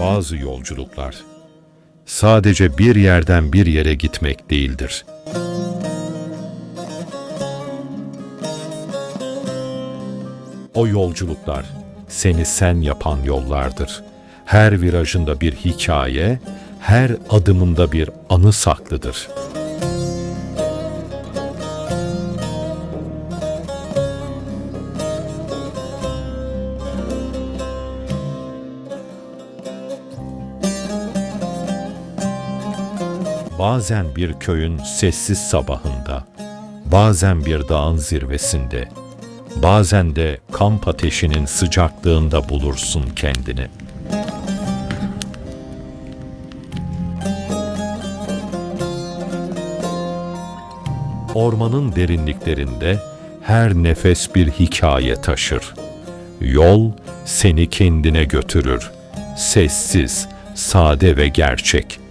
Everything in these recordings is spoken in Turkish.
Bazı yolculuklar sadece bir yerden bir yere gitmek değildir. O yolculuklar seni sen yapan yollardır. Her virajında bir hikaye, her adımında bir anı saklıdır. Bazen bir köyün sessiz sabahında, bazen bir dağın zirvesinde, bazen de kamp ateşinin sıcaklığında bulursun kendini. Ormanın derinliklerinde her nefes bir hikaye taşır. Yol seni kendine götürür. Sessiz, sade ve gerçek.''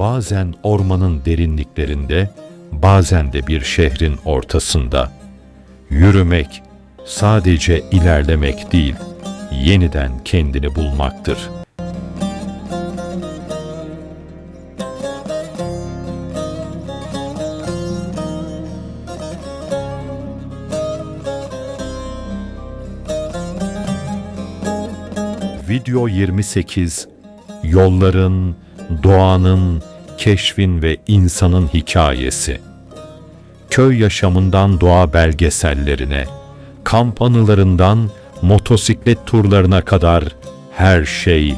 Bazen ormanın derinliklerinde, bazen de bir şehrin ortasında. Yürümek sadece ilerlemek değil, yeniden kendini bulmaktır. Video 28 Yolların, doğanın, keşfin ve insanın hikayesi. Köy yaşamından doğa belgesellerine, kamp anılarından motosiklet turlarına kadar her şey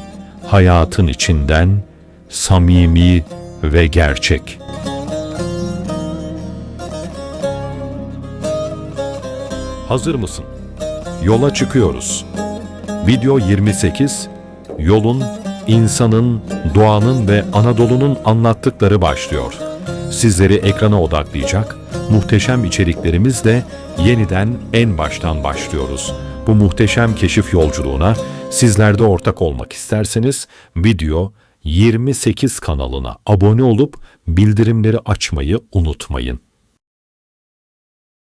hayatın içinden samimi ve gerçek. Hazır mısın? Yola çıkıyoruz. Video 28 Yolun insanın, doğanın ve Anadolu'nun anlattıkları başlıyor. Sizleri ekrana odaklayacak, muhteşem içeriklerimizle yeniden en baştan başlıyoruz. Bu muhteşem keşif yolculuğuna sizler de ortak olmak isterseniz video 28 kanalına abone olup bildirimleri açmayı unutmayın.